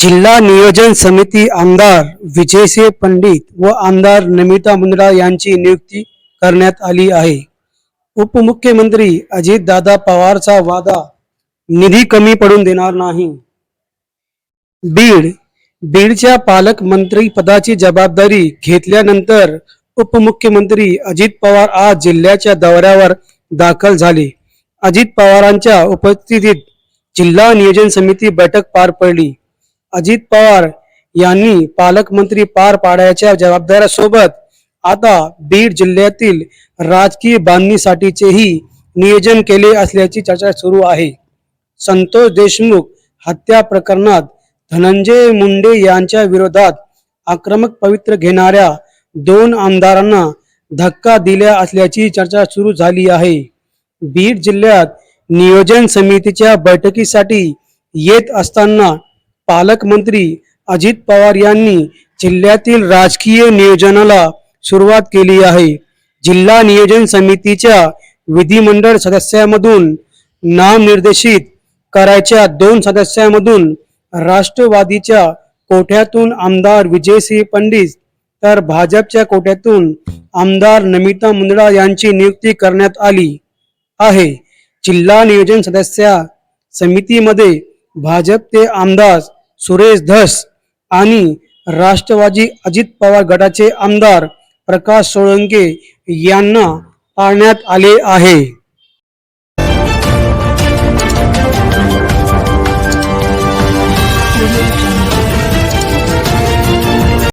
जिल्हा नियोजन समिती आमदार विजयसिंह पंडित व आमदार नमिता मुंद्रा यांची नियुक्ती करण्यात आली आहे. उपमुख्यमंत्री अजितदादा पवारचा वादा निधी कमी पडून देणार नाही. बीड बीडच्या पालकमंत्री पदाची जबाबदारी घेतल्यानंतर उपमुख्यमंत्री अजित पवार आज जिल्ह्याच्या दौऱ्यावर दाखल झाले. अजित पवारांच्या उपस्थितीत जिल्हा नियोजन समिती बैठक पार पडली. अजित पवार यांनी पालकमंत्री पार पाडायच्या जबाबदाऱ्यासोबत आता बीड जिल्ह्यातील राजकीय बांधणीसाठीचेही नियोजन केले असल्याची चर्चा सुरू आहे. संतोष देशमुख हत्या प्रकरणात धनंजय मुंडे यांच्या विरोधात आक्रमक पवित्र घेणाऱ्या दोन आमदारांना धक्का दिल्या असल्याची चर्चा सुरू झाली आहे. बीड जिल्ह्यात नियोजन समितीच्या बैठकीसाठी येत असताना पालकमंत्री अजित पवार यांनी जिल्ह्यातील राजकीय नियोजनाला सुरुवात केली आहे. जिल्हा नियोजन समितीच्या विधिमंडळ सदस्यामधून नामनिर्देशित करायच्या दोन सदस्यामधून राष्ट्रवादीच्या कोठ्यातून आमदार विजयसिंह पंडित तर भाजपच्या कोट्यातून आमदार नमिता मुंदडा यांची नियुक्ती करण्यात आली आहे. जिल्हा नियोजन सदस्य समितीमध्ये भाजपचे आमदार सुरेश धस आणि राष्ट्रवादी अजित पवार गटाचे आमदार प्रकाश सोळंके यांना पाळण्यात आले आहे.